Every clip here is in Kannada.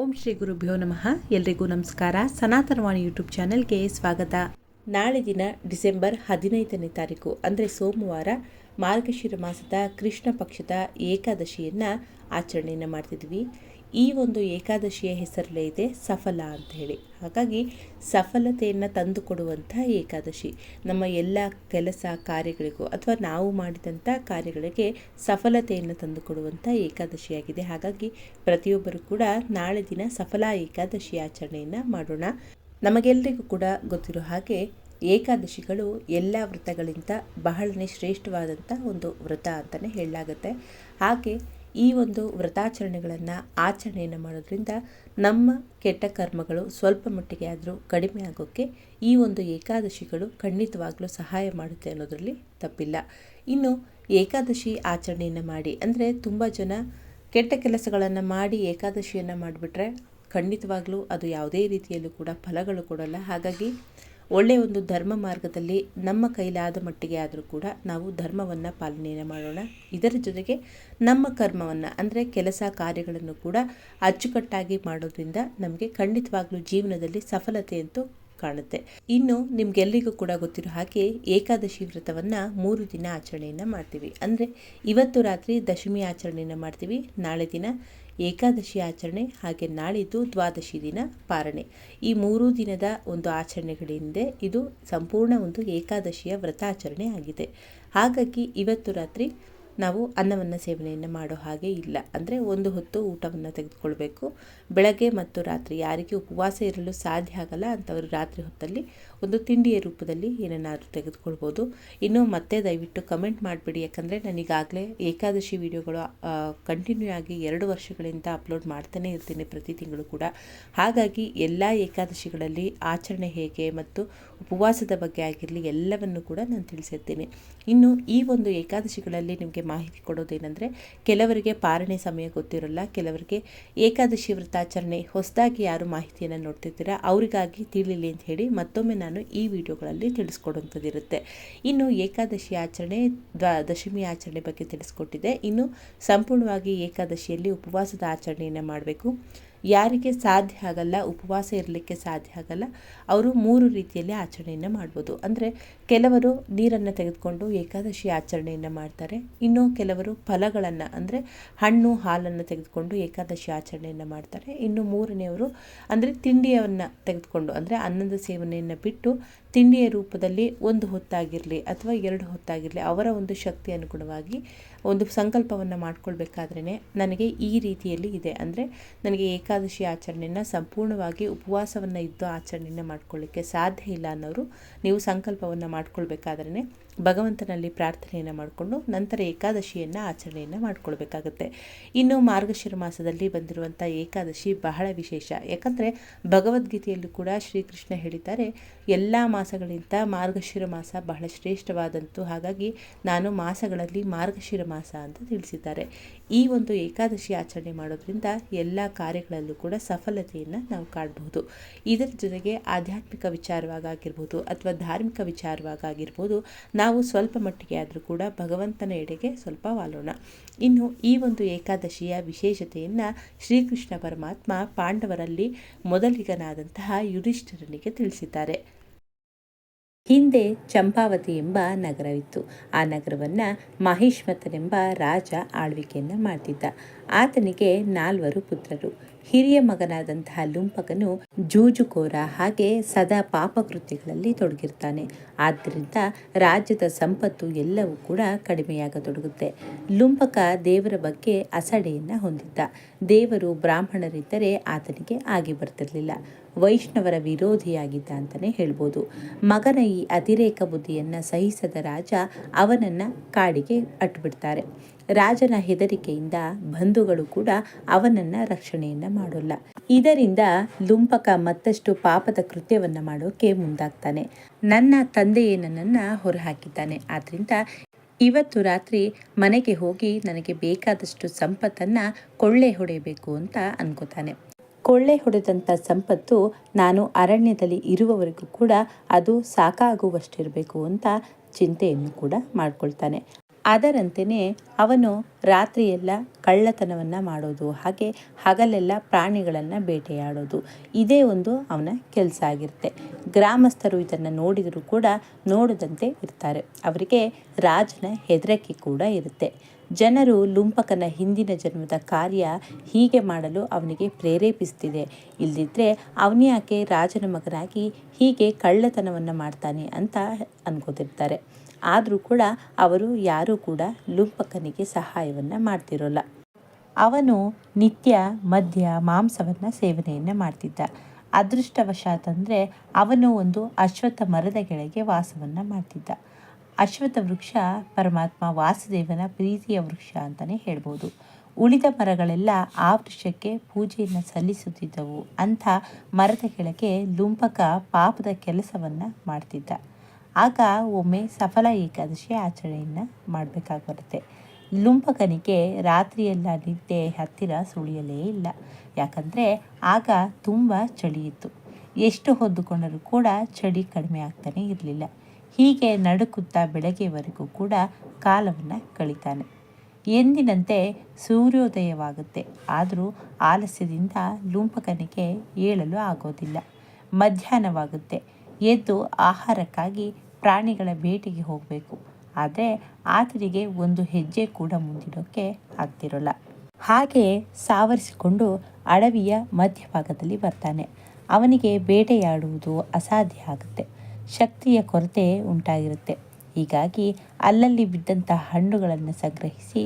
ಓಂ ಶ್ರೀ ಗುರುಭ್ಯೋ ನಮಃ. ಎಲ್ರಿಗೂ ನಮಸ್ಕಾರ. ಸನಾತನವಾಣಿ ಯೂಟ್ಯೂಬ್ ಚಾನೆಲ್ಗೆ ಸ್ವಾಗತ. ನಾಳೆ ದಿನ ಡಿಸೆಂಬರ್ ಹದಿನೈದನೇ ತಾರೀಕು, ಅಂದರೆ ಸೋಮವಾರ, ಮಾರ್ಗಶಿರ ಮಾಸದ ಕೃಷ್ಣ ಪಕ್ಷದ ಏಕಾದಶಿಯನ್ನು ಆಚರಣೆಯನ್ನು ಮಾಡ್ತಿದ್ವಿ. ಈ ಒಂದು ಏಕಾದಶಿಯ ಹೆಸರಲ್ಲೇ ಇದೆ ಸಫಲ ಅಂತ ಹೇಳಿ. ಹಾಗಾಗಿ ಸಫಲತೆಯನ್ನು ತಂದುಕೊಡುವಂಥ ಏಕಾದಶಿ. ನಮ್ಮ ಎಲ್ಲ ಕೆಲಸ ಕಾರ್ಯಗಳಿಗೂ ಅಥವಾ ನಾವು ಮಾಡಿದಂಥ ಕಾರ್ಯಗಳಿಗೆ ಸಫಲತೆಯನ್ನು ತಂದುಕೊಡುವಂಥ ಏಕಾದಶಿಯಾಗಿದೆ. ಹಾಗಾಗಿ ಪ್ರತಿಯೊಬ್ಬರು ಕೂಡ ನಾಳೆ ದಿನ ಸಫಲ ಏಕಾದಶಿ ಆಚರಣೆಯನ್ನು ಮಾಡೋಣ. ನಮಗೆಲ್ಲರಿಗೂ ಕೂಡ ಗೊತ್ತಿರೋ ಹಾಗೆ ಏಕಾದಶಿಗಳು ಎಲ್ಲ ವ್ರತಗಳಿಂದ ಬಹಳನೇ ಶ್ರೇಷ್ಠವಾದಂಥ ಒಂದು ವ್ರತ ಅಂತಲೇ ಹೇಳಲಾಗುತ್ತೆ. ಹಾಗೆ ಈ ಒಂದು ವ್ರತಾಚರಣೆಗಳನ್ನು ಆಚರಣೆಯನ್ನು ಮಾಡೋದ್ರಿಂದ ನಮ್ಮ ಕೆಟ್ಟ ಕರ್ಮಗಳು ಸ್ವಲ್ಪ ಮಟ್ಟಿಗೆ ಆದರೂ ಕಡಿಮೆ ಆಗೋಕ್ಕೆ ಈ ಒಂದು ಏಕಾದಶಿಗಳು ಖಂಡಿತವಾಗಲೂ ಸಹಾಯ ಮಾಡುತ್ತೆ ಅನ್ನೋದರಲ್ಲಿ ತಪ್ಪಿಲ್ಲ. ಇನ್ನು ಏಕಾದಶಿ ಆಚರಣೆಯನ್ನು ಮಾಡಿ, ಅಂದರೆ ತುಂಬ ಜನ ಕೆಟ್ಟ ಕೆಲಸಗಳನ್ನು ಮಾಡಿ ಏಕಾದಶಿಯನ್ನು ಮಾಡಿಬಿಟ್ರೆ ಖಂಡಿತವಾಗಲೂ ಅದು ಯಾವುದೇ ರೀತಿಯಲ್ಲೂ ಕೂಡ ಫಲಗಳು ಕೊಡಲ್ಲ. ಹಾಗಾಗಿ ಒಳ್ಳೆಯ ಒಂದು ಧರ್ಮ ಮಾರ್ಗದಲ್ಲಿ ನಮ್ಮ ಕೈಲಾದ ಮಟ್ಟಿಗೆ ಆದರೂ ಕೂಡ ನಾವು ಧರ್ಮವನ್ನು ಪಾಲನೆಯನ್ನು ಮಾಡೋಣ. ಇದರ ಜೊತೆಗೆ ನಮ್ಮ ಕರ್ಮವನ್ನು ಅಂದರೆ ಕೆಲಸ ಕಾರ್ಯಗಳನ್ನು ಕೂಡ ಅಚ್ಚುಕಟ್ಟಾಗಿ ಮಾಡೋದ್ರಿಂದ ನಮಗೆ ಖಂಡಿತವಾಗ್ಲೂ ಜೀವನದಲ್ಲಿ ಸಫಲತೆ ಅಂತೂ ಕಾಣುತ್ತೆ. ಇನ್ನು ನಿಮ್ಗೆಲ್ಲರಿಗೂ ಕೂಡ ಗೊತ್ತಿರೋ ಹಾಗೆ ಏಕಾದಶಿ ವ್ರತವನ್ನು ಮೂರು ದಿನ ಆಚರಣೆಯನ್ನು ಮಾಡ್ತೀವಿ. ಅಂದರೆ ಇವತ್ತು ರಾತ್ರಿ ದಶಮಿ ಆಚರಣೆಯನ್ನು ಮಾಡ್ತೀವಿ. ನಾಳೆ ದಿನ ಏಕಾದಶಿ ಆಚರಣೆ ಹಾಗೆ ನಾಳಿದ್ದು ದ್ವಾದಶಿ ದಿನ ಪಾರಣೆ. ಈ ಮೂರೂ ದಿನದ ಒಂದು ಆಚರಣೆಗಳಿಂದ ಇದು ಸಂಪೂರ್ಣ ಒಂದು ಏಕಾದಶಿಯ ವ್ರತಾಚರಣೆ ಆಗಿದೆ. ಹಾಗಾಗಿ ಇವತ್ತು ರಾತ್ರಿ ನಾವು ಅನ್ನವನ್ನು ಸೇವನೆಯನ್ನು ಮಾಡೋ ಹಾಗೆ ಇಲ್ಲ. ಅಂದರೆ ಒಂದು ಹೊತ್ತು ಊಟವನ್ನು ತೆಗೆದುಕೊಳ್ಬೇಕು. ಬೆಳಗ್ಗೆ ಮತ್ತು ರಾತ್ರಿ ಯಾರಿಗೆ ಉಪವಾಸ ಇರಲು ಸಾಧ್ಯ ಆಗಲ್ಲ ಅಂಥವರು ರಾತ್ರಿ ಹೊತ್ತಲ್ಲಿ ಒಂದು ತಿಂಡಿಯ ರೂಪದಲ್ಲಿ ಏನನ್ನಾದರೂ ತೆಗೆದುಕೊಳ್ಬೋದು. ಇನ್ನು ಮತ್ತೆ ದಯವಿಟ್ಟು ಕಮೆಂಟ್ ಮಾಡಿಬಿಡಿ, ಯಾಕಂದರೆ ನನಗಾಗಲೇ ಏಕಾದಶಿ ವಿಡಿಯೋಗಳು ಕಂಟಿನ್ಯೂ ಆಗಿ ಎರಡು ವರ್ಷಗಳಿಂದ ಅಪ್ಲೋಡ್ ಮಾಡ್ತಾನೆ ಇರ್ತೀನಿ ಪ್ರತಿ ತಿಂಗಳು ಕೂಡ. ಹಾಗಾಗಿ ಎಲ್ಲ ಏಕಾದಶಿಗಳಲ್ಲಿ ಆಚರಣೆ ಹೇಗೆ ಮತ್ತು ಉಪವಾಸದ ಬಗ್ಗೆ ಆಗಿರಲಿ ಎಲ್ಲವನ್ನು ಕೂಡ ನಾನು ತಿಳಿಸಿರ್ತೀನಿ. ಇನ್ನು ಈ ಒಂದು ಏಕಾದಶಿಗಳಲ್ಲಿ ನಿಮಗೆ ಮಾಹಿತಿ ಕೊಡೋದೇನೆಂದರೆ, ಕೆಲವರಿಗೆ ಪಾರಣೆ ಸಮಯ ಗೊತ್ತಿರೋಲ್ಲ, ಕೆಲವರಿಗೆ ಏಕಾದಶಿ ವ್ರತಾಚರಣೆ ಹೊಸದಾಗಿ ಯಾರು ಮಾಹಿತಿಯನ್ನು ನೋಡ್ತಿರ್ತೀರಾ, ಅವರಿಗಾಗಿ ತಿಳಿಲಿ ಅಂತ ಹೇಳಿ ಮತ್ತೊಮ್ಮೆ ನಾನು ಈ ವಿಡಿಯೋಗಳಲ್ಲಿ ತಿಳಿಸ್ಕೊಡುವಂಥದ್ದಿರುತ್ತೆ. ಇನ್ನು ಏಕಾದಶಿ ಆಚರಣೆ ದಶಮಿ ಆಚರಣೆ ಬಗ್ಗೆ ತಿಳಿಸ್ಕೊಟ್ಟಿದೆ ಇನ್ನು ಸಂಪೂರ್ಣವಾಗಿ ಏಕಾದಶಿಯಲ್ಲಿ ಉಪವಾಸದ ಆಚರಣೆಯನ್ನು ಮಾಡಬೇಕು. ಯಾರಿಗೆ ಸಾಧ್ಯ ಆಗಲ್ಲ, ಉಪವಾಸ ಇರಲಿಕ್ಕೆ ಸಾಧ್ಯ ಆಗಲ್ಲ, ಅವರು ಮೂರು ರೀತಿಯಲ್ಲಿ ಆಚರಣೆಯನ್ನು ಮಾಡ್ಬೋದು. ಅಂದರೆ ಕೆಲವರು ನೀರನ್ನು ತೆಗೆದುಕೊಂಡು ಏಕಾದಶಿ ಆಚರಣೆಯನ್ನು ಮಾಡ್ತಾರೆ. ಇನ್ನು ಕೆಲವರು ಫಲಗಳನ್ನು, ಅಂದರೆ ಹಣ್ಣು, ಹಾಲನ್ನು ತೆಗೆದುಕೊಂಡು ಏಕಾದಶಿ ಆಚರಣೆಯನ್ನು ಮಾಡ್ತಾರೆ. ಇನ್ನು ಮೂರನೆಯವರು, ಅಂದರೆ ತಿಂಡಿಯನ್ನು ತೆಗೆದುಕೊಂಡು, ಅಂದರೆ ಅನ್ನದ ಸೇವನೆಯನ್ನು ಬಿಟ್ಟು ತಿಂಡಿಯ ರೂಪದಲ್ಲಿ ಒಂದು ಹೊತ್ತಾಗಿರಲಿ ಅಥವಾ ಎರಡು ಹೊತ್ತಾಗಿರಲಿ ಅವರ ಒಂದು ಶಕ್ತಿ ಅನುಗುಣವಾಗಿ ಒಂದು ಸಂಕಲ್ಪವನ್ನು ಮಾಡ್ಕೊಳ್ಬೇಕಾದ್ರೇ ನನಗೆ ಈ ರೀತಿಯಲ್ಲಿ ಇದೆ. ಅಂದರೆ ನನಗೆ ಏಕಾದಶಿ ಆಚರಣೆಯನ್ನು ಸಂಪೂರ್ಣವಾಗಿ ಉಪವಾಸವನ್ನು ಇದ್ದು ಆಚರಣೆಯನ್ನು ಮಾಡ್ಕೊಳ್ಳಿಕ್ಕೆ ಸಾಧ್ಯ ಇಲ್ಲ ಅನ್ನೋರು ನೀವು ಸಂಕಲ್ಪವನ್ನು ಮಾಡ್ಕೊಳ್ಬೇಕಾದ್ರೇ ಭಗವಂತನಲ್ಲಿ ಪ್ರಾರ್ಥನೆಯನ್ನು ಮಾಡಿಕೊಂಡು ನಂತರ ಏಕಾದಶಿಯನ್ನು ಆಚರಣೆಯನ್ನು ಮಾಡಿಕೊಳ್ಬೇಕಾಗುತ್ತೆ. ಇನ್ನು ಮಾರ್ಗಶಿರ ಮಾಸದಲ್ಲಿ ಬಂದಿರುವಂಥ ಏಕಾದಶಿ ಬಹಳ ವಿಶೇಷ. ಯಾಕಂದರೆ ಭಗವದ್ಗೀತೆಯಲ್ಲೂ ಕೂಡ ಶ್ರೀಕೃಷ್ಣ ಹೇಳಿದ್ದಾರೆ ಎಲ್ಲ ಮಾಸಗಳಿಂದ ಮಾರ್ಗಶಿರ ಮಾಸ ಬಹಳ ಶ್ರೇಷ್ಠವಾದಂತು. ಹಾಗಾಗಿ ನಾನು ಮಾಸಗಳಲ್ಲಿ ಮಾರ್ಗಶಿರ ಮಾಸ ಅಂತ ತಿಳಿಸಿದ್ದಾರೆ. ಈ ಒಂದು ಏಕಾದಶಿ ಆಚರಣೆ ಮಾಡೋದ್ರಿಂದ ಎಲ್ಲ ಕಾರ್ಯಗಳಲ್ಲೂ ಕೂಡ ಸಫಲತೆಯನ್ನು ನಾವು ಕಾಣಬಹುದು. ಇದರ ಜೊತೆಗೆ ಆಧ್ಯಾತ್ಮಿಕ ವಿಚಾರವಾಗಿರ್ಬೋದು ಅಥವಾ ಧಾರ್ಮಿಕ ವಿಚಾರವಾಗಿರ್ಬೋದು ನಾವು ಸ್ವಲ್ಪ ಮಟ್ಟಿಗೆ ಆದರೂ ಕೂಡ ಭಗವಂತನ ಎಡೆಗೆ ಸ್ವಲ್ಪ ವಾಲೋಣ. ಇನ್ನು ಈ ಒಂದು ಏಕಾದಶಿಯ ವಿಶೇಷತೆಯನ್ನು ಶ್ರೀಕೃಷ್ಣ ಪರಮಾತ್ಮ ಪಾಂಡವರಲ್ಲಿ ಮೊದಲಿಗನಾದಂತಹ ಯುಧಿಷ್ಠರನಿಗೆ ತಿಳಿಸಿದ್ದಾರೆ. ಹಿಂದೆ ಚಂಪಾವತಿ ಎಂಬ ನಗರವಿತ್ತು. ಆ ನಗರವನ್ನು ಮಹಿಷ್ಮತನೆಂಬ ರಾಜ ಆಳ್ವಿಕೆಯನ್ನು ಮಾಡ್ತಿದ್ದ. ಆತನಿಗೆ ನಾಲ್ವರು ಪುತ್ರರು. ಹಿರಿಯ ಮಗನಾದಂತಹ ಲುಂಪಕನು ಜೂಜುಕೋರ ಹಾಗೆ ಸದಾ ಪಾಪಕೃತ್ಯಗಳಲ್ಲಿ ತೊಡಗಿರ್ತಾನೆ. ಆದ್ದರಿಂದ ರಾಜ್ಯದ ಸಂಪತ್ತು ಎಲ್ಲವೂ ಕೂಡ ಕಡಿಮೆಯಾಗತೊಡಗುತ್ತೆ. ಲುಂಪಕ ದೇವರ ಬಗ್ಗೆ ಅಸಡೆಯನ್ನು ಹೊಂದಿದ್ದ. ದೇವರು ಬ್ರಾಹ್ಮಣರಿದ್ದರೆ ಆತನಿಗೆ ಆಗಿ ಬರ್ತಿರಲಿಲ್ಲ. ವೈಷ್ಣವರ ವಿರೋಧಿಯಾಗಿದ್ದ ಅಂತಲೇ ಹೇಳ್ಬೋದು. ಮಗನ ಈ ಅತಿರೇಕ ಬುದ್ಧಿಯನ್ನು ಸಹಿಸದ ರಾಜ ಅವನನ್ನು ಕಾಡಿಗೆ ಅಟ್ಬಿಡ್ತಾರೆ. ರಾಜನ ಹೆದರಿಕೆಯಿಂದ ಬಂಧುಗಳು ಕೂಡ ಅವನನ್ನು ರಕ್ಷಣೆಯನ್ನು ಮಾಡೋಲ್ಲ. ಇದರಿಂದ ಲುಂಪಕ ಮತ್ತಷ್ಟು ಪಾಪದ ಕೃತ್ಯವನ್ನು ಮಾಡೋಕೆ ಮುಂದಾಗ್ತಾನೆ. ನನ್ನ ತಂದೆಯೇ ನನ್ನನ್ನು ಹೊರಹಾಕಿದ್ದಾನೆ. ಆದ್ದರಿಂದ ಇವತ್ತು ರಾತ್ರಿ ಮನೆಗೆ ಹೋಗಿ ನನಗೆ ಬೇಕಾದಷ್ಟು ಸಂಪತ್ತನ್ನು ಕೊಳ್ಳೆ ಹೊಡೆಯಬೇಕು ಅಂತ ಅನ್ಕೋತಾನೆ. ಕೊಳ್ಳೆ ಹೊಡೆದಂಥ ಸಂಪತ್ತು ನಾನು ಅರಣ್ಯದಲ್ಲಿ ಇರುವವರೆಗೂ ಕೂಡ ಅದು ಸಾಕಾಗುವಷ್ಟಿರಬೇಕು ಅಂತ ಚಿಂತೆಯನ್ನು ಕೂಡ ಮಾಡ್ಕೊಳ್ತಾನೆ. ಅದರಂತೆಯೇ ಅವನು ರಾತ್ರಿಯೆಲ್ಲ ಕಳ್ಳತನವನ್ನು ಮಾಡೋದು, ಹಾಗೆ ಹಗಲೆಲ್ಲ ಪ್ರಾಣಿಗಳನ್ನು ಬೇಟೆಯಾಡೋದು. ಇದೇ ಒಂದು ಅವನ ಕೆಲಸ ಆಗಿರುತ್ತೆ. ಗ್ರಾಮಸ್ಥರು ಇದನ್ನು ನೋಡಿದರೂ ಕೂಡ ನೋಡದಂತೆ ಇರ್ತಾರೆ. ಅವರಿಗೆ ರಾಜನ ಹೆದರಿಕೆ ಕೂಡ ಇರುತ್ತೆ. ಜನರು ಲುಂಪಕನ ಹಿಂದಿನ ಜನ್ಮದ ಕಾರ್ಯ ಹೀಗೆ ಮಾಡಲು ಅವನಿಗೆ ಪ್ರೇರೇಪಿಸ್ತಿದೆ. ಇಲ್ದಿದ್ರೆ ಅವನ್ಯಾಕೆ ರಾಜನ ಮಗನಾಗಿ ಹೀಗೆ ಕಳ್ಳತನವನ್ನು ಮಾಡ್ತಾನೆ ಅಂತ ಅನ್ಕೋತಿರ್ತಾರೆ. ಆದರೂ ಕೂಡ ಅವರು ಯಾರೂ ಕೂಡ ಲುಂಪಕನಿಗೆ ಸಹಾಯವನ್ನು ಮಾಡ್ತಿರೋಲ್ಲ. ಅವನು ನಿತ್ಯ, ಮದ್ಯ, ಮಾಂಸವನ್ನು ಸೇವನೆಯನ್ನು ಮಾಡ್ತಿದ್ದ. ಅದೃಷ್ಟವಶಾತ್ ಅಂದರೆ ಅವನು ಒಂದು ಅಶ್ವತ್ಥ ಮರದ ಕೆಳಗೆ ವಾಸವನ್ನು ಮಾಡ್ತಿದ್ದ. ಅಶ್ವತ್ಥ ವೃಕ್ಷ ಪರಮಾತ್ಮ ವಾಸುದೇವನ ಪ್ರೀತಿಯ ವೃಕ್ಷ ಅಂತಲೇ ಹೇಳ್ಬೋದು. ಉಳಿದ ಮರಗಳೆಲ್ಲ ಆ ವೃಕ್ಷಕ್ಕೆ ಪೂಜೆಯನ್ನು ಸಲ್ಲಿಸುತ್ತಿದ್ದವು ಅಂಥ ಮರದ ಕೆಳಗೆ ಲುಂಪಕ ಪಾಪದ ಕೆಲಸವನ್ನು ಮಾಡ್ತಿದ್ದ. ಆಗ ಒಮ್ಮೆ ಸಫಲ ಏಕಾದಶಿ ಆಚರಣೆಯನ್ನು ಮಾಡಬೇಕಾಗಿ ಬರುತ್ತೆ ಲುಂಪಕನಿಗೆ ರಾತ್ರಿಯೆಲ್ಲ ನಿದ್ದೆ ಹತ್ತಿರ ಸುಳಿಯಲೇ ಇಲ್ಲ. ಯಾಕಂದರೆ ಆಗ ತುಂಬ ಚಳಿ ಇತ್ತು. ಎಷ್ಟು ಹೊದ್ದುಕೊಂಡರೂ ಕೂಡ ಚಳಿ ಕಡಿಮೆ ಆಗ್ತಾನೆ ಇರಲಿಲ್ಲ. ಹೀಗೆ ನಡುಕುತ್ತಾ ಬೆಳಗ್ಗೆವರೆಗೂ ಕೂಡ ಕಾಲವನ್ನು ಕಳಿತಾನೆ. ಎಂದಿನಂತೆ ಸೂರ್ಯೋದಯವಾಗುತ್ತೆ. ಆದರೂ ಆಲಸ್ಯದಿಂದ ಲುಂಪಕನಿಗೆ ಏಳಲು ಆಗೋದಿಲ್ಲ. ಮಧ್ಯಾಹ್ನವಾಗುತ್ತೆ. ಎದ್ದು ಆಹಾರಕ್ಕಾಗಿ ಪ್ರಾಣಿಗಳ ಭೇಟಿಗೆ ಹೋಗಬೇಕು. ಆದರೆ ಆತನಿಗೆ ಒಂದು ಹೆಜ್ಜೆ ಕೂಡ ಮುಂದಿಡೋಕ್ಕೆ ಆಗ್ತಿರೋಲ್ಲ. ಹಾಗೆ ಸಾವರಿಸಿಕೊಂಡು ಅಡವಿಯ ಮಧ್ಯಭಾಗದಲ್ಲಿ ಬರ್ತಾನೆ. ಅವನಿಗೆ ಬೇಟೆಯಾಡುವುದು ಅಸಾಧ್ಯ ಆಗುತ್ತೆ. ಶಕ್ತಿಯ ಕೊರತೆ ಉಂಟಾಗಿರುತ್ತೆ. ಹೀಗಾಗಿ ಅಲ್ಲಲ್ಲಿ ಬಿದ್ದಂಥ ಹಣ್ಣುಗಳನ್ನು ಸಂಗ್ರಹಿಸಿ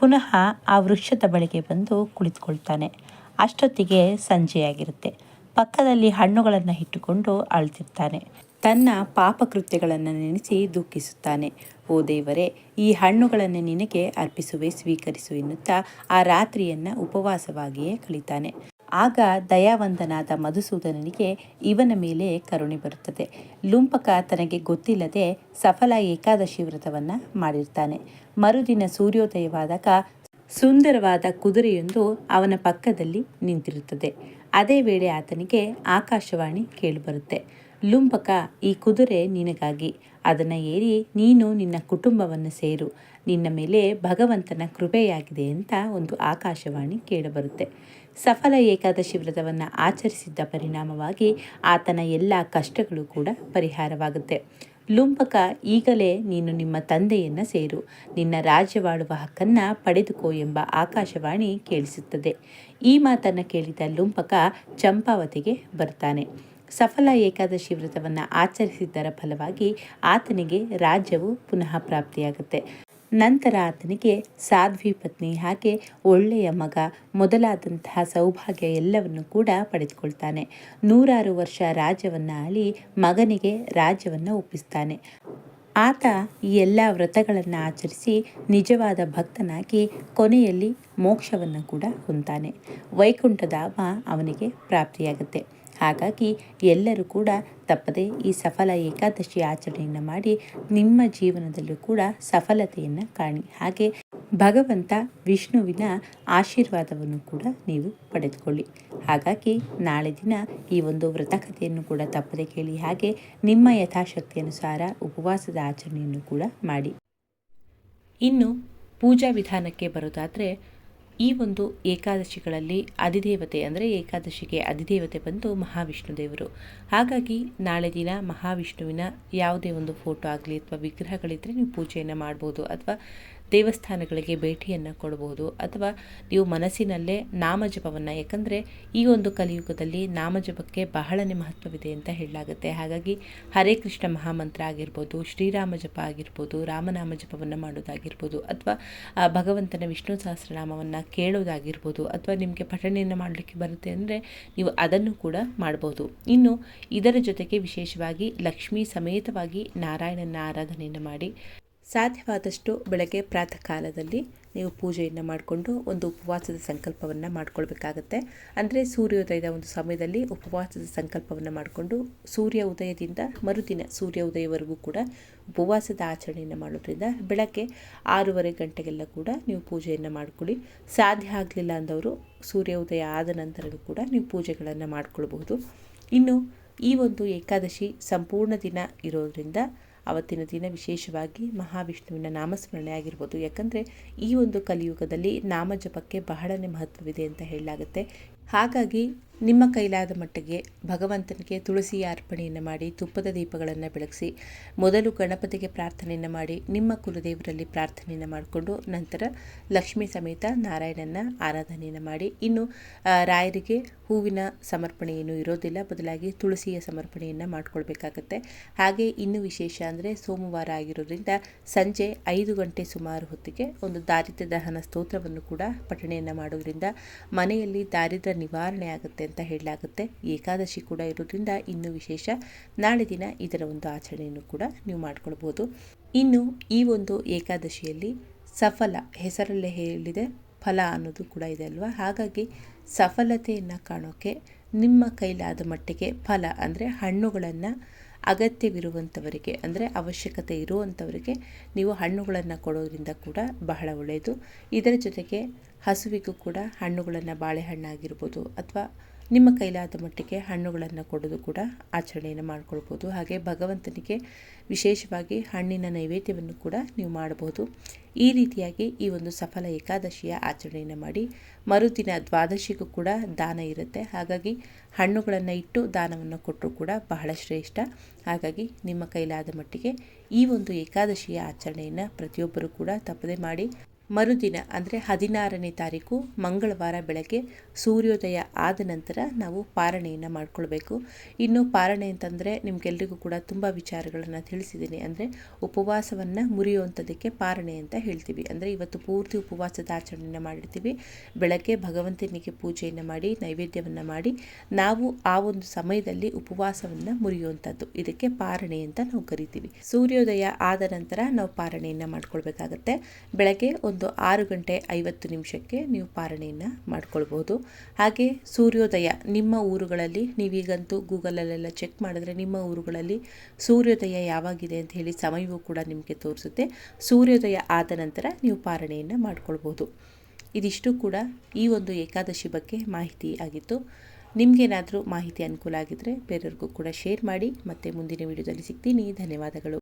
ಪುನಃ ಆ ವೃಕ್ಷದ ಬಳಿಗೆ ಬಂದು ಕುಳಿತುಕೊಳ್ತಾನೆ. ಅಷ್ಟೊತ್ತಿಗೆ ಸಂಜೆಯಾಗಿರುತ್ತೆ. ಪಕ್ಕದಲ್ಲಿ ಹಣ್ಣುಗಳನ್ನು ಇಟ್ಟುಕೊಂಡು ಅಳ್ತಿರ್ತಾನೆ. ತನ್ನ ಪಾಪಕೃತ್ಯಗಳನ್ನು ನೆನೆಸಿ ದುಃಖಿಸುತ್ತಾನೆ. ಓ ದೇವರೇ, ಈ ಹಣ್ಣುಗಳನ್ನು ನಿನಗೆ ಅರ್ಪಿಸುವೆ, ಸ್ವೀಕರಿಸು ಎನ್ನುತ್ತಾ ಆ ರಾತ್ರಿಯನ್ನು ಉಪವಾಸವಾಗಿಯೇ ಕಳಿತಾನೆ. ಆಗ ದಯಾವಂತನಾದ ಮಧುಸೂದನನಿಗೆ ಇವನ ಮೇಲೆ ಕರುಣೆ ಬರುತ್ತದೆ. ಲುಂಪಕ ತನಗೆ ಗೊತ್ತಿಲ್ಲದೆ ಸಫಲ ಏಕಾದಶಿ ವ್ರತವನ್ನು ಮಾಡಿರ್ತಾನೆ. ಮರುದಿನ ಸೂರ್ಯೋದಯವಾದಾಗ ಸುಂದರವಾದ ಕುದುರೆಯೊಂದು ಅವನ ಪಕ್ಕದಲ್ಲಿ ನಿಂತಿರುತ್ತದೆ. ಅದೇ ವೇಳೆ ಆತನಿಗೆ ಆಕಾಶವಾಣಿ ಕೇಳಿಬರುತ್ತೆ ಲುಂಪಕ ಈ ಕುದುರೆ ನಿನಗಾಗಿ. ಅದನ್ನು ಏರಿ ನೀನು ನಿನ್ನ ಕುಟುಂಬವನ್ನು ಸೇರು. ನಿನ್ನ ಮೇಲೆ ಭಗವಂತನ ಕೃಪೆಯಾಗಿದೆ ಅಂತ ಒಂದು ಆಕಾಶವಾಣಿ ಕೇಳಬರುತ್ತೆ. ಸಫಲ ಏಕಾದಶಿ ವ್ರತವನ್ನು ಆಚರಿಸಿದ್ದ ಪರಿಣಾಮವಾಗಿ ಆತನ ಎಲ್ಲ ಕಷ್ಟಗಳು ಕೂಡ ಪರಿಹಾರವಾಗುತ್ತೆ. ಲುಂಪಕ ಈಗಲೇ ನೀನು ನಿಮ್ಮ ತಂದೆಯನ್ನು ಸೇರು. ನಿನ್ನ ರಾಜ್ಯವಾಳುವ ಹಕ್ಕನ್ನು ಪಡೆದುಕೋ ಎಂಬ ಆಕಾಶವಾಣಿ ಕೇಳಿಸುತ್ತದೆ. ಈ ಮಾತನ್ನು ಕೇಳಿದ ಲುಂಪಕ ಚಂಪಾವತಿಗೆ ಬರ್ತಾನೆ. ಸಫಲ ಏಕಾದಶಿ ವ್ರತವನ್ನು ಆಚರಿಸಿದ್ದರ ಫಲವಾಗಿ ಆತನಿಗೆ ರಾಜ್ಯವು ಪುನಃ ಪ್ರಾಪ್ತಿಯಾಗುತ್ತೆ. ನಂತರ ಆತನಿಗೆ ಸಾಧ್ವಿ ಪತ್ನಿ ಹಾಗೆ ಒಳ್ಳೆಯ ಮಗ, ಮೊದಲಾದಂತಹ ಸೌಭಾಗ್ಯ ಎಲ್ಲವನ್ನು ಕೂಡ ಪಡೆದುಕೊಳ್ತಾನೆ. ನೂರಾರು ವರ್ಷ ರಾಜ್ಯವನ್ನು ಆಳಿ ಮಗನಿಗೆ ರಾಜ್ಯವನ್ನು ಒಪ್ಪಿಸ್ತಾನೆ. ಆತ ಈ ಎಲ್ಲ ವ್ರತಗಳನ್ನು ಆಚರಿಸಿ ನಿಜವಾದ ಭಕ್ತನಾಗಿ ಕೊನೆಯಲ್ಲಿ ಮೋಕ್ಷವನ್ನು ಕೂಡ ಹೊಂತಾನೆ ವೈಕುಂಠಧಾಮ ಅವನಿಗೆ ಪ್ರಾಪ್ತಿಯಾಗುತ್ತೆ. ಹಾಗಾಗಿ ಎಲ್ಲರೂ ಕೂಡ ತಪ್ಪದೆ ಈ ಸಫಲ ಏಕಾದಶಿ ಆಚರಣೆಯನ್ನು ಮಾಡಿ ನಿಮ್ಮ ಜೀವನದಲ್ಲೂ ಕೂಡ ಸಫಲತೆಯನ್ನು ಕಾಣಿ. ಹಾಗೆ ಭಗವಂತ ವಿಷ್ಣುವಿನ ಆಶೀರ್ವಾದವನ್ನು ಕೂಡ ನೀವು ಪಡೆದುಕೊಳ್ಳಿ. ಹಾಗಾಗಿ ನಾಳೆ ದಿನ ಈ ಒಂದು ವ್ರತಕಥೆಯನ್ನು ಕೂಡ ತಪ್ಪದೆ ಕೇಳಿ ಹಾಗೆ ನಿಮ್ಮ ಯಥಾಶಕ್ತಿ ಅನುಸಾರ ಉಪವಾಸದ ಆಚರಣೆಯನ್ನು ಕೂಡ ಮಾಡಿ. ಇನ್ನು ಪೂಜಾ ವಿಧಾನಕ್ಕೆ ಬರೋದಾದರೆ ಈ ಒಂದು ಏಕಾದಶಿಗಳಲ್ಲಿ ಅಧಿದೇವತೆ ಅಂದರೆ ಏಕಾದಶಿಗೆ ಅಧಿದೇವತೆ ಬಂದು ಮಹಾವಿಷ್ಣು ದೇವರು. ಹಾಗಾಗಿ ನಾಳೆ ದಿನ ಮಹಾವಿಷ್ಣುವಿನ ಯಾವುದೇ ಒಂದು ಫೋಟೋ ಆಗಲಿ ಅಥವಾ ವಿಗ್ರಹಗಳಿದ್ದರೆ ನೀವು ಪೂಜೆಯನ್ನು ಮಾಡ್ಬೋದು ಅಥವಾ ದೇವಸ್ಥಾನಗಳಿಗೆ ಭೇಟಿಯನ್ನು ಕೊಡಬಹುದು ಅಥವಾ ನೀವು ಮನಸ್ಸಿನಲ್ಲೇ ನಾಮಜಪವನ್ನು, ಯಾಕಂದರೆ ಈ ಒಂದು ಕಲಿಯುಗದಲ್ಲಿ ನಾಮಜಪಕ್ಕೆ ಬಹಳನೇ ಮಹತ್ವವಿದೆ ಅಂತ ಹೇಳಲಾಗುತ್ತೆ. ಹಾಗಾಗಿ ಹರೇ ಕೃಷ್ಣ ಮಹಾಮಂತ್ರ ಆಗಿರ್ಬೋದು ಶ್ರೀರಾಮ ಜಪ ಆಗಿರ್ಬೋದು ರಾಮನಾಮ ಜಪವನ್ನು ಮಾಡೋದಾಗಿರ್ಬೋದು ಅಥವಾ ಭಗವಂತನ ವಿಷ್ಣು ಸಹಸ್ರನಾಮವನ್ನು ಕೇಳೋದಾಗಿರ್ಬೋದು, ಅಥವಾ ನಿಮಗೆ ಪಠಣೆಯನ್ನು ಮಾಡಲಿಕ್ಕೆ ಬರುತ್ತೆ ಅಂದರೆ ನೀವು ಅದನ್ನು ಕೂಡ ಮಾಡ್ಬೋದು. ಇನ್ನು ಇದರ ಜೊತೆಗೆ ವಿಶೇಷವಾಗಿ ಲಕ್ಷ್ಮೀ ಸಮೇತವಾಗಿ ನಾರಾಯಣನ ಆರಾಧನೆಯನ್ನು ಮಾಡಿ ಸಾಧ್ಯವಾದಷ್ಟು ಬೆಳಗ್ಗೆ ಪ್ರಾತಃ ಕಾಲದಲ್ಲಿ ನೀವು ಪೂಜೆಯನ್ನು ಮಾಡಿಕೊಂಡು ಒಂದು ಉಪವಾಸದ ಸಂಕಲ್ಪವನ್ನು ಮಾಡ್ಕೊಳ್ಬೇಕಾಗತ್ತೆ. ಅಂದರೆ ಸೂರ್ಯೋದಯದ ಒಂದು ಸಮಯದಲ್ಲಿ ಉಪವಾಸದ ಸಂಕಲ್ಪವನ್ನು ಮಾಡಿಕೊಂಡು ಸೂರ್ಯ ಉದಯದಿಂದ ಮರುದಿನ ಸೂರ್ಯ ಉದಯವರೆಗೂ ಕೂಡ ಉಪವಾಸದ ಆಚರಣೆಯನ್ನು ಮಾಡೋದ್ರಿಂದ ಬೆಳಗ್ಗೆ ಆರೂವರೆ ಗಂಟೆಗೆಲ್ಲ ಕೂಡ ನೀವು ಪೂಜೆಯನ್ನು ಮಾಡ್ಕೊಳ್ಳಿ. ಸಾಧ್ಯ ಆಗಲಿಲ್ಲ ಅಂದವರು ಸೂರ್ಯ ಉದಯ ಆದ ನಂತರವೂ ಕೂಡ ನೀವು ಪೂಜೆಗಳನ್ನು ಮಾಡಿಕೊಳ್ಬಹುದು. ಇನ್ನು ಈ ಒಂದು ಏಕಾದಶಿ ಸಂಪೂರ್ಣ ದಿನ ಇರೋದರಿಂದ ಅವತ್ತಿನ ದಿನ ವಿಶೇಷವಾಗಿ ಮಹಾವಿಷ್ಣುವಿನ ನಾಮಸ್ಮರಣೆ ಆಗಿರ್ಬೋದು. ಯಾಕಂದರೆ ಈ ಒಂದು ಕಲಿಯುಗದಲ್ಲಿ ನಾಮಜಪಕ್ಕೆ ಬಹಳನೇ ಮಹತ್ವವಿದೆ ಅಂತ ಹೇಳಲಾಗುತ್ತೆ. ಹಾಗಾಗಿ ನಿಮ್ಮ ಕೈಲಾದ ಮಟ್ಟಿಗೆ ಭಗವಂತನಿಗೆ ತುಳಸಿಯ ಅರ್ಪಣೆಯನ್ನು ಮಾಡಿ, ತುಪ್ಪದ ದೀಪಗಳನ್ನು ಬೆಳಗಿಸಿ, ಮೊದಲು ಗಣಪತಿಗೆ ಪ್ರಾರ್ಥನೆಯನ್ನು ಮಾಡಿ, ನಿಮ್ಮ ಕುಲದೇವರಲ್ಲಿ ಪ್ರಾರ್ಥನೆಯನ್ನು ಮಾಡಿಕೊಂಡು, ನಂತರ ಲಕ್ಷ್ಮೀ ಸಮೇತ ನಾರಾಯಣನ ಆರಾಧನೆಯನ್ನು ಮಾಡಿ. ಇನ್ನು ರಾಯರಿಗೆ ಹೂವಿನ ಸಮರ್ಪಣೆ ಏನೂ ಇರೋದಿಲ್ಲ, ಬದಲಾಗಿ ತುಳಸಿಯ ಸಮರ್ಪಣೆಯನ್ನು ಮಾಡಿಕೊಳ್ಬೇಕಾಗತ್ತೆ. ಹಾಗೆ ಇನ್ನು ವಿಶೇಷ ಅಂದರೆ ಸೋಮವಾರ ಆಗಿರೋದ್ರಿಂದ ಸಂಜೆ ಐದು ಗಂಟೆ ಸುಮಾರು ಹೊತ್ತಿಗೆ ಒಂದು ದಾರಿದ್ರ್ಯ ದಹನ ಸ್ತೋತ್ರವನ್ನು ಕೂಡ ಪಠಣೆಯನ್ನು ಮಾಡೋದ್ರಿಂದ ಮನೆಯಲ್ಲಿ ದಾರಿದ್ರ್ಯ ನಿವಾರಣೆ ಆಗುತ್ತೆ ಅಂತ ಹೇಳಲಾಗುತ್ತೆ. ಏಕಾದಶಿ ಕೂಡ ಇರೋದ್ರಿಂದ ಇನ್ನೂ ವಿಶೇಷ ನಾಳೆ ದಿನ ಇದರ ಒಂದು ಆಚರಣೆಯನ್ನು ಕೂಡ ನೀವು ಮಾಡ್ಕೊಳ್ಬೋದು. ಇನ್ನು ಈ ಒಂದು ಏಕಾದಶಿಯಲ್ಲಿ ಸಫಲ ಹೆಸರಲ್ಲೇ ಹೇಳಿದೆ, ಫಲ ಅನ್ನೋದು ಕೂಡ ಇದೆ ಅಲ್ವಾ? ಹಾಗಾಗಿ ಸಫಲತೆಯನ್ನು ಕಾಣೋಕ್ಕೆ ನಿಮ್ಮ ಕೈಲಾದ ಮಟ್ಟಿಗೆ ಫಲ ಅಂದರೆ ಹಣ್ಣುಗಳನ್ನು ಅಗತ್ಯವಿರುವಂಥವರಿಗೆ ಅಂದರೆ ಅವಶ್ಯಕತೆ ಇರುವಂಥವರಿಗೆ ನೀವು ಹಣ್ಣುಗಳನ್ನು ಕೊಡೋದ್ರಿಂದ ಕೂಡ ಬಹಳ ಒಳ್ಳೆಯದು. ಇದರ ಜೊತೆಗೆ ಹಸುವಿಗೂ ಕೂಡ ಹಣ್ಣುಗಳನ್ನು ಬಾಳೆಹಣ್ಣಾಗಿರ್ಬೋದು ಅಥವಾ ನಿಮ್ಮ ಕೈಲಾದ ಮಟ್ಟಿಗೆ ಹಣ್ಣುಗಳನ್ನು ಕೊಡೋದು ಕೂಡ ಆಚರಣೆಯನ್ನು ಮಾಡಿಕೊಳ್ಬೋದು. ಹಾಗೆ ಭಗವಂತನಿಗೆ ವಿಶೇಷವಾಗಿ ಹಣ್ಣಿನ ನೈವೇದ್ಯವನ್ನು ಕೂಡ ನೀವು ಮಾಡಬಹುದು. ಈ ರೀತಿಯಾಗಿ ಈ ಒಂದು ಸಫಲ ಏಕಾದಶಿಯ ಆಚರಣೆಯನ್ನು ಮಾಡಿ ಮರುದಿನ ದ್ವಾದಶಿಗೂ ಕೂಡ ದಾನ ಇರುತ್ತೆ. ಹಾಗಾಗಿ ಹಣ್ಣುಗಳನ್ನು ಇಟ್ಟು ದಾನವನ್ನು ಕೊಟ್ಟರೂ ಕೂಡ ಬಹಳ ಶ್ರೇಷ್ಠ. ಹಾಗಾಗಿ ನಿಮ್ಮ ಕೈಲಾದ ಮಟ್ಟಿಗೆ ಈ ಒಂದು ಏಕಾದಶಿಯ ಆಚರಣೆಯನ್ನು ಪ್ರತಿಯೊಬ್ಬರೂ ಕೂಡ ತಪ್ಪದೆ ಮಾಡಿ ಮರುದಿನ, ಅಂದರೆ ಹದಿನಾರನೇ ತಾರೀಕು ಮಂಗಳವಾರ ಬೆಳಗ್ಗೆ ಸೂರ್ಯೋದಯ ಆದ ನಂತರ ನಾವು ಪಾರಣೆಯನ್ನು ಮಾಡ್ಕೊಳ್ಬೇಕು. ಇನ್ನು ಪಾರಣೆ ಅಂತಂದರೆ ನಿಮಗೆಲ್ರಿಗೂ ಕೂಡ ತುಂಬ ವಿಚಾರಗಳನ್ನು ತಿಳಿಸಿದ್ದೀನಿ ಅಂದರೆ ಉಪವಾಸವನ್ನು ಮುರಿಯುವಂಥದ್ದಕ್ಕೆ ಪಾರಣೆ ಅಂತ ಹೇಳ್ತೀವಿ. ಅಂದರೆ ಇವತ್ತು ಪೂರ್ತಿ ಉಪವಾಸದ ಆಚರಣೆಯನ್ನು ಮಾಡಿರ್ತೀವಿ. ಬೆಳಗ್ಗೆ ಭಗವಂತನಿಗೆ ಪೂಜೆಯನ್ನು ಮಾಡಿ, ನೈವೇದ್ಯವನ್ನು ಮಾಡಿ, ನಾವು ಆ ಒಂದು ಸಮಯದಲ್ಲಿ ಉಪವಾಸವನ್ನು ಮುರಿಯುವಂಥದ್ದು. ಇದಕ್ಕೆ ಪಾರಣೆ ಅಂತ ನಾವು ಕರಿತೀವಿ. ಸೂರ್ಯೋದಯ ಆದ ನಂತರ ನಾವು ಪಾರಣೆಯನ್ನು ಮಾಡ್ಕೊಳ್ಬೇಕಾಗತ್ತೆ. ಬೆಳಗ್ಗೆ ಒಂದು ಆರು ಗಂಟೆ ಐವತ್ತು ನಿಮಿಷಕ್ಕೆ ನೀವು ಪಾರಣೆಯನ್ನು ಮಾಡ್ಕೊಳ್ಬೋದು ಹಾಗೆ ಸೂರ್ಯೋದಯ, ನಿಮ್ಮ ಊರುಗಳಲ್ಲಿ ನೀವೀಗಂತೂ ಗೂಗಲಲ್ಲೆಲ್ಲ ಚೆಕ್ ಮಾಡಿದ್ರೆ ನಿಮ್ಮ ಊರುಗಳಲ್ಲಿ ಸೂರ್ಯೋದಯ ಯಾವಾಗಿದೆ ಅಂತ ಹೇಳಿ ಸಮಯವೂ ಕೂಡ ನಿಮಗೆ ತೋರಿಸುತ್ತೆ. ಸೂರ್ಯೋದಯ ಆದ ನಂತರ ನೀವು ಪಾರಣೆಯನ್ನು ಮಾಡ್ಕೊಳ್ಬೋದು ಇದಿಷ್ಟು ಕೂಡ ಈ ಒಂದು ಏಕಾದಶಿ ಬಗ್ಗೆ ಮಾಹಿತಿ ಆಗಿತ್ತು. ನಿಮಗೇನಾದರೂ ಮಾಹಿತಿ ಅನುಕೂಲ ಆಗಿದ್ದರೆ ಬೇರೆಯವ್ರಿಗೂ ಕೂಡ ಶೇರ್ ಮಾಡಿ. ಮತ್ತೆ ಮುಂದಿನ ವಿಡಿಯೋದಲ್ಲಿ ಸಿಗ್ತೀನಿ. ಧನ್ಯವಾದಗಳು.